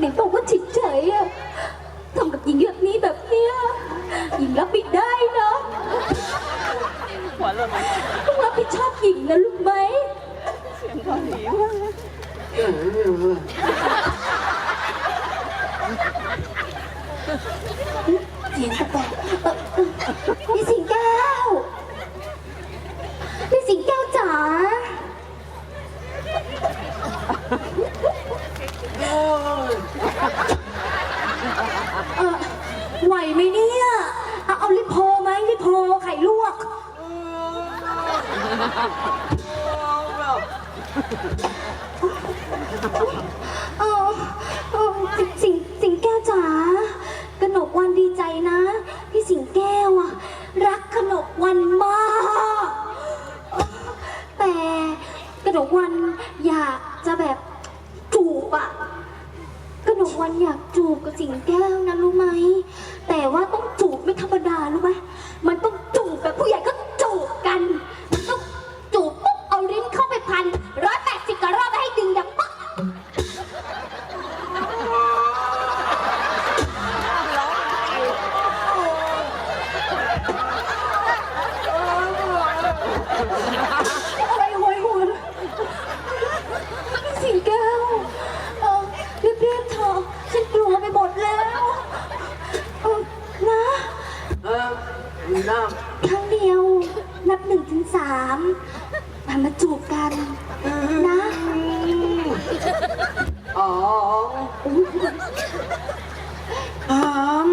หนิงบอกว่าเฉยๆอะทำกับหญิงแบบนี้แบบเนี้ยหญิงรับผิดได้นะหัวเราะไหมต้องรับผิดชอบหญิงนะรู้ไหม เสียงเกาหลีมาก เสียงแปลกๆเอ่อเอ่อพี่สิงแก้วพี่สิงแก้วจ๋าเอ่อ ไหวไหมเนี่ย เอาเอาลิโพไหมลิโพไข่ลวกเออเออสิสิงสิงแก้วจ๋ากนกวันดีใจนะที่สิงแก้วอะรักกนกวันมากแต่กนกวันอยากจะแบบ วันอยากจูบกับสิงแก้วนะรู้ไหม แต่ว่าต้องจูบไม่ธรรมดา หน้ครั้งเดียว นับหนึ่งถึงสามมามาจูบกัน นะอ๋องสาม